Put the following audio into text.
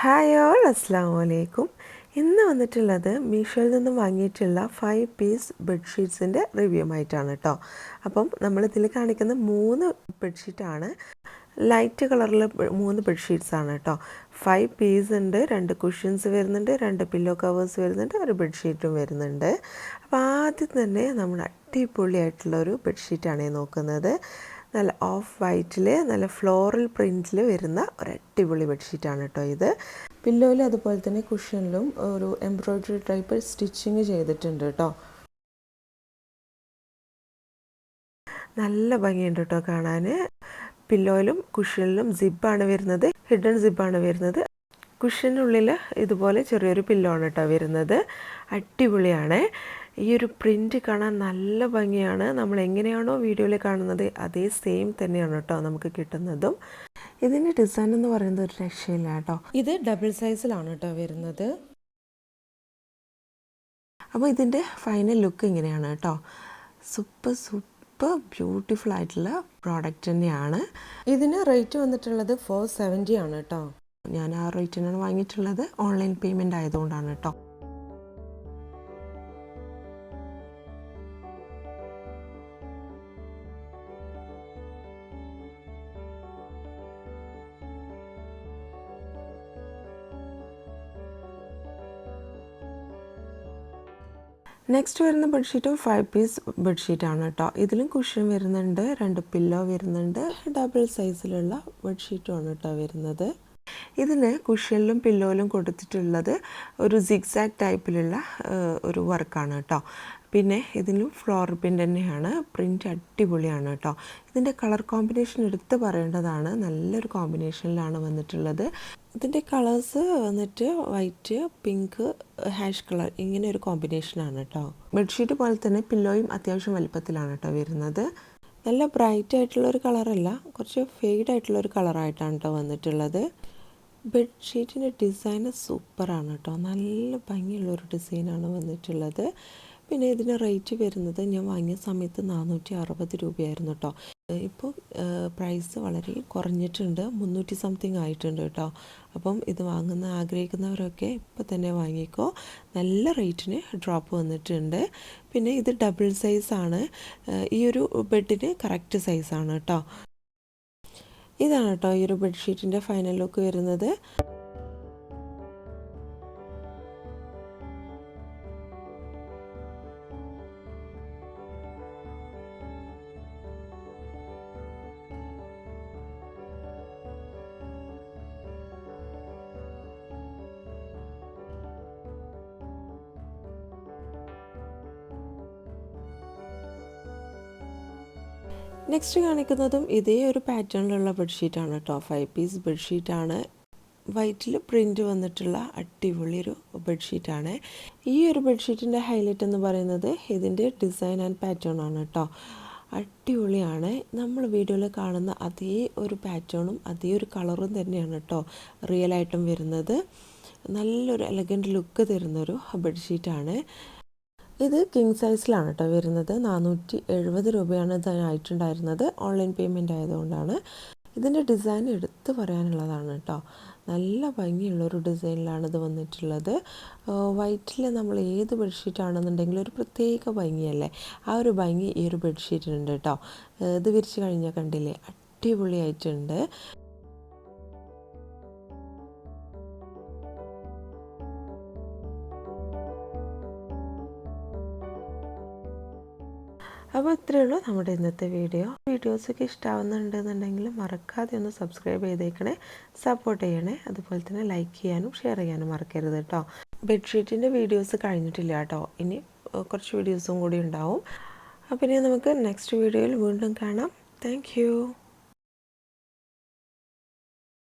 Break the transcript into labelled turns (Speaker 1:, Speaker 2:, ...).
Speaker 1: Hi all അസ്സാം വലൈക്കും ഇന്ന് വന്നിട്ടുള്ളത് മീഷോയിൽ നിന്നും വാങ്ങിയിട്ടുള്ള ഫൈവ് പീസ് ബെഡ്ഷീറ്റ്സിന്റെ റിവ്യൂ ആയിട്ടാണ് കേട്ടോ അപ്പം നമ്മളിതിൽ കാണിക്കുന്ന മൂന്ന് ബെഡ്ഷീറ്റാണ് ലൈറ്റ് കളറിൽ മൂന്ന് ബെഡ്ഷീറ്റ്സ് ആണ് കേട്ടോ ഫൈവ് പീസ് ഉണ്ട് രണ്ട് കുഷ്യൻസ് വരുന്നുണ്ട് രണ്ട് പില്ലോ കവേഴ്സ് വരുന്നുണ്ട് ഒരു ബെഡ്ഷീറ്റും വരുന്നുണ്ട്. അപ്പോൾ ആദ്യം തന്നെ നമ്മൾ അടിപൊളിയായിട്ടുള്ള ഒരു ബെഡ്ഷീറ്റാണ് നോക്കുന്നത്. നല്ല ഓഫ് വൈറ്റിൽ നല്ല ഫ്ലോറൽ പ്രിന്റിൽ വരുന്ന ഒരു അടിപൊളി ബെഡ്ഷീറ്റാണ് കേട്ടോ ഇത്. പില്ലോയിൽ അതുപോലെ തന്നെ കുഷ്യനിലും ഒരു എംബ്രോയ്ഡറി ടൈപ്പ് സ്റ്റിച്ചിങ് ചെയ്തിട്ടുണ്ട് കേട്ടോ നല്ല ഭംഗിയുണ്ട് കേട്ടോ കാണാൻ പില്ലോയിലും കുഷ്യനിലും സിബാണ് വരുന്നത് ഹിഡൻ സിബാണ് വരുന്നത്. കുഷ്യനുള്ളിൽ ഇതുപോലെ ചെറിയൊരു പില്ലോ ആണ് കേട്ടോ വരുന്നത്. അടിപൊളിയാണ്. ഈ ഒരു പ്രിന്റ് കാണാൻ നല്ല ഭംഗിയാണ്. നമ്മൾ എങ്ങനെയാണോ വീഡിയോയിൽ കാണുന്നത് അതേ സെയിം തന്നെയാണ് കേട്ടോ നമുക്ക് കിട്ടുന്നതും. ഇതിന്റെ ഡിസൈൻ എന്ന് പറയുന്നത് ഒരു രക്ഷയില്ല കേട്ടോ. ഇത് ഡബിൾ സൈസിലാണ് കേട്ടോ വരുന്നത്. അപ്പോൾ ഇതിന്റെ ഫൈനൽ ലുക്ക് ഇങ്ങനെയാണ് കേട്ടോ. സൂപ്പർ സൂപ്പർ ബ്യൂട്ടിഫുൾ ആയിട്ടുള്ള പ്രോഡക്റ്റ് തന്നെയാണ്. ഇതിന് റേറ്റ് വന്നിട്ടുള്ളത് ഫോർ സെവന്റി ആണ് കേട്ടോ. ഞാൻ ആ റേറ്റിനാണ് വാങ്ങിയിട്ടുള്ളത്. ഓൺലൈൻ പേയ്മെന്റ് ആയതുകൊണ്ടാണ് കേട്ടോ. നെക്സ്റ്റ് വരുന്ന ബെഡ്ഷീറ്റും ഫൈവ് പീസ് ബെഡ്ഷീറ്റാണ് കേട്ടോ ഇതിലും കുഷൻ വരുന്നുണ്ട് രണ്ട് പില്ലോ വരുന്നുണ്ട് ഡബിൾ സൈസിലുള്ള ബെഡ്ഷീറ്റുമാണ് കേട്ടോ വരുന്നത്. ഇതിന് കുഷ്യനിലും പില്ലോയിലും കൊടുത്തിട്ടുള്ളത് ഒരു സിക്സാക്ട് ടൈപ്പിലുള്ള ഒരു വർക്കാണ് കേട്ടോ. പിന്നെ ഇതിലും ഫ്ലോർ പ്രിന്റ് തന്നെയാണ്. പ്രിന്റ് അടിപൊളിയാണ് കേട്ടോ. ഇതിന്റെ കളർ കോമ്പിനേഷൻ എടുത്ത് പറയേണ്ടതാണ്. നല്ലൊരു കോമ്പിനേഷനിലാണ് വന്നിട്ടുള്ളത്. ഇതിന്റെ കളേഴ്സ് വന്നിട്ട് വൈറ്റ് പിങ്ക് ഹാഷ് കളർ ഇങ്ങനെ ഒരു കോമ്പിനേഷനാണ് കേട്ടോ. ബെഡ്ഷീറ്റ് പോലെ തന്നെ പില്ലോയും അത്യാവശ്യം വലുപ്പത്തിലാണ് കേട്ടോ വരുന്നത്. നല്ല ബ്രൈറ്റ് ആയിട്ടുള്ള ഒരു കളറല്ല കുറച്ച് ഫെയ്ഡ് ആയിട്ടുള്ള ഒരു കളറായിട്ടാണ് കേട്ടോ വന്നിട്ടുള്ളത്. ബെഡ്ഷീറ്റിന്റെ ഡിസൈന് സൂപ്പറാണ് കേട്ടോ. നല്ല ഭംഗിയുള്ളൊരു ഡിസൈനാണ് വന്നിട്ടുള്ളത്. പിന്നെ ഇതിന്റെ റേറ്റ് വരുന്നത് ഞാൻ വാങ്ങിയ സമയത്ത് നാനൂറ്റി അറുപത് രൂപയായിരുന്നു കേട്ടോ. ഇപ്പോൾ പ്രൈസ് വളരെ കുറഞ്ഞിട്ടുണ്ട്. മുന്നൂറ്റി സംതിങ് ആയിട്ടുണ്ട് കേട്ടോ. അപ്പം ഇത് വാങ്ങുന്ന ആഗ്രഹിക്കുന്നവരൊക്കെ ഇപ്പോൾ തന്നെ വാങ്ങിക്കോ. നല്ല റേറ്റിന് ഡ്രോപ്പ് വന്നിട്ടുണ്ട്. പിന്നെ ഇത് ഡബിൾ സൈസാണ്. ഈ ഒരു ബെഡിന് കറക്റ്റ് സൈസാണ് കേട്ടോ. ഇതാണ് കേട്ടോ ഈ ഒരു ബെഡ്ഷീറ്റിന്റെ ഫൈനൽ ലുക്ക് വരുന്നത്. നെക്സ്റ്റ് കാണിക്കുന്നതും ഇതേ ഒരു പാറ്റേണിലുള്ള ബെഡ്ഷീറ്റാണ് കേട്ടോ. ഫൈവ് പീസ് ബെഡ്ഷീറ്റാണ് വൈറ്റിൽ പ്രിന്റ് വന്നിട്ടുള്ള അടിപൊളി ഒരു ബെഡ്ഷീറ്റാണ് ഈ ഒരു ബെഡ്ഷീറ്റിന്റെ ഹൈലൈറ്റ് എന്ന് പറയുന്നത് ഇതിന്റെ ഡിസൈൻ ആൻഡ് പാറ്റേൺ ആണ് കേട്ടോ. അടിപൊളിയാണ്. നമ്മൾ വീഡിയോയിൽ കാണുന്ന അതേ ഒരു പാറ്റേണും അതേ ഒരു കളറും തന്നെയാണ് കേട്ടോ റിയലായിട്ടും വരുന്നത്. നല്ലൊരു എലഗന്റ് ലുക്ക് തരുന്നൊരു ബെഡ്ഷീറ്റാണ് ഇത് കിങ് സൈസിലാണ് കേട്ടോ വരുന്നത്. നാനൂറ്റി എഴുപത് രൂപയാണ് ഇതിനായിട്ടുണ്ടായിരുന്നത് ഓൺലൈൻ പേയ്മെന്റ് ആയതുകൊണ്ടാണ്. ഇതിന്റെ ഡിസൈൻ എടുത്തു പറയാനുള്ളതാണ് കേട്ടോ നല്ല ഭംഗിയുള്ളൊരു ഡിസൈനിലാണ് ഇത് വന്നിട്ടുള്ളത്. വൈറ്റിൽ നമ്മൾ ഏത് ബെഡ്ഷീറ്റ് ആണെന്നുണ്ടെങ്കിലും ഒരു പ്രത്യേക ഭംഗിയല്ലേ? ആ ഒരു ഭംഗി ഈ ഒരു ബെഡ്ഷീറ്റിനുണ്ട് കേട്ടോ ഇത് വിരിച്ച് കഴിഞ്ഞാൽ കണ്ടില്ലേ? അടിപൊളിയായിട്ടുണ്ട്. അപ്പോൾ ഇത്രയേ ഉള്ളൂ നമ്മുടെ ഇന്നത്തെ വീഡിയോ. വീഡിയോസൊക്കെ ഇഷ്ടമാവുന്നുണ്ടെന്നുണ്ടെങ്കിൽ മറക്കാതെ ഒന്ന് സബ്സ്ക്രൈബ് ചെയ്തേക്കണേ സപ്പോർട്ട് ചെയ്യണേ. അതുപോലെ തന്നെ ലൈക്ക് ചെയ്യാനും ഷെയർ ചെയ്യാനും മറക്കരുത് കേട്ടോ. ബെഡ്ഷീറ്റിന്റെ വീഡിയോസ് കഴിഞ്ഞിട്ടില്ല കേട്ടോ. ഇനി കുറച്ച് വീഡിയോസും കൂടി ഉണ്ടാവും. അപ്പം ഇനി നമുക്ക് നെക്സ്റ്റ് വീഡിയോയിൽ വീണ്ടും കാണാം. താങ്ക്